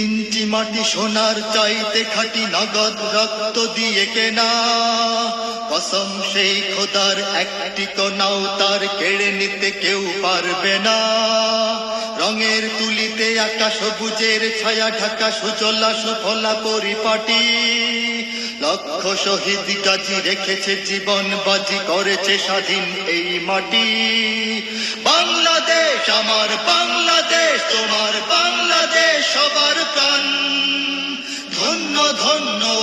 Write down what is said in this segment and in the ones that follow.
ইঞ্চি মাটি সোনার চাইতে খাটি নগদ রক্ত দিয়ে কেনা। কসম সেই খোদার একটি কোনাও তার কেড়ে নিতে কেউ পারবে না। রঙের তুলিতে আকাশ সবুজের ছায়া ঢাকা সুজলা সুফলা পরিপাটি। লক্ষ শহীদ গাজী রেখেছে জীবন, বাজি করেছে স্বাধীন এই মাটি। বাংলাদেশ, আমার বাংলাদেশ, তোমার বাংলাদেশ, সবার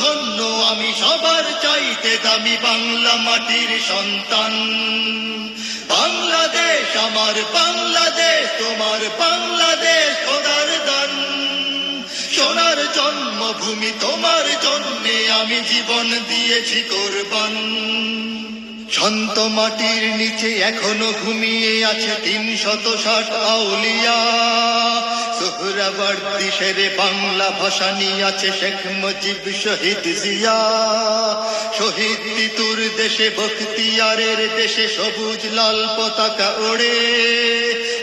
ধন্য, আমি সবার চাইতে দামি বাংলা মাটির সন্তান। বাংলাদেশ আমার বাংলাদেশ, তোমার বাংলাদেশ খোদার দান। সোনার জন্মভূমি তোমার জন্যে আমি জীবন দিয়েছি কোরবান। শান্ত মাটির নিচে এখনও ঘুমিয়ে আছে তিন শত ষাট আউলিয়া। সোহরাবর্দি সেরে বাংলা ভাষা নিয়ে আছে শেখ মুজিব শহীদ জিয়া। শহীদ তিতুর দেশে বখতিয়ারের দেশে সবুজ লাল পতাকা ওড়ে।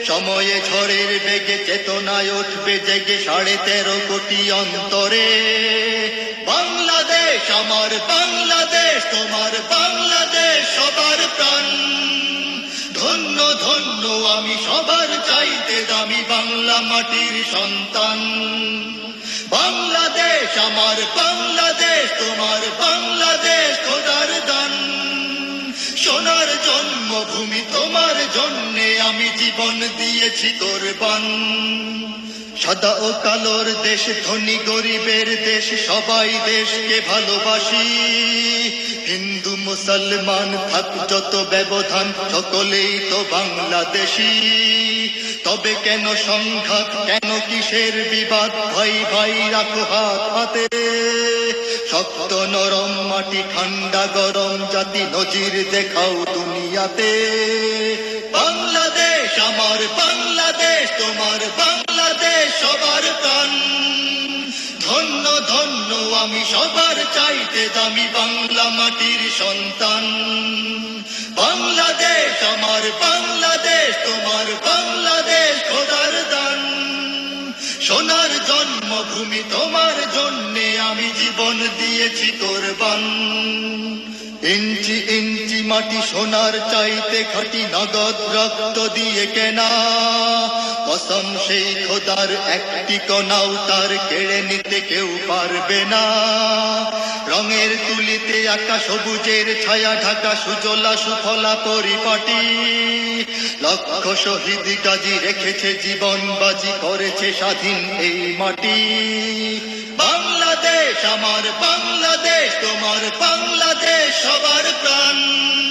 সময়ে ঝড়ের বেগে চেতনায় উঠবে জেগে সাড়ে তেরো কোটি অন্তরে। বাংলাদেশ, আমার বাংলাদেশ, তোমার বাংলাদেশ, সবার প্রাণ। ধন্য ধন্য, আমি সবার চাইতে দামি বাংলা মাটির সন্তান। বাংলাদেশ আমার, বাংলাদেশ তোমার, বাংলাদেশ খোদার দান। সোনার জন্মভূমি তোমার জন্যে আমি জীবন দিয়েছি কোরবান। সাদা ও কালোর দেশ, ধনী গরিবের দেশ, সবাই দেশকে ভালোবাসি। হিন্দু মুসলমান থাক যত ব্যবধান, সকলেই তো বাংলাদেশি। তবে কেন সংঘাত, কেন কিসের বিবাদ? ভাই ভাই, রাখো হাত হাতে। শক্ত নরম মাটি, ঠান্ডা গরম জাতি, নজির দেখাও দুনিয়াতে। বাংলাদেশ আমার বাংলাদেশ, তোমার বাংলাদেশ সবার প্রাণ। আমি সবার চাইতে দামি বাংলা মাটির সন্তান। বাংলাদেশ আমার বাংলাদেশ, তোমার বাংলাদেশ খোদার দান। সোনার জন্মভূমি তোমার জন্যে আমি জীবন দিয়েছি তোর কোরবান। ইঞ্চি ইঞ্চি মাটি সোনার চাইতে খাটি নগদ রক্ত দিয়ে কেনা। কসম সেই খোদার একটি কণাও তার কেড়ে নিতে কেউ পারবে না। রঙের তুলিতে আকা সবুজের ছায়া ঢাকা সুজলা সুফলা পরিপাটি। লক্ষ শহীদ গাজী রেখেছে জীবন বাজি, করেছে স্বাধীন এই মাটি। বাংলাদেশ, আমার বাংলাদেশ, তোমার বাংলাদেশ, সবার প্রাণ।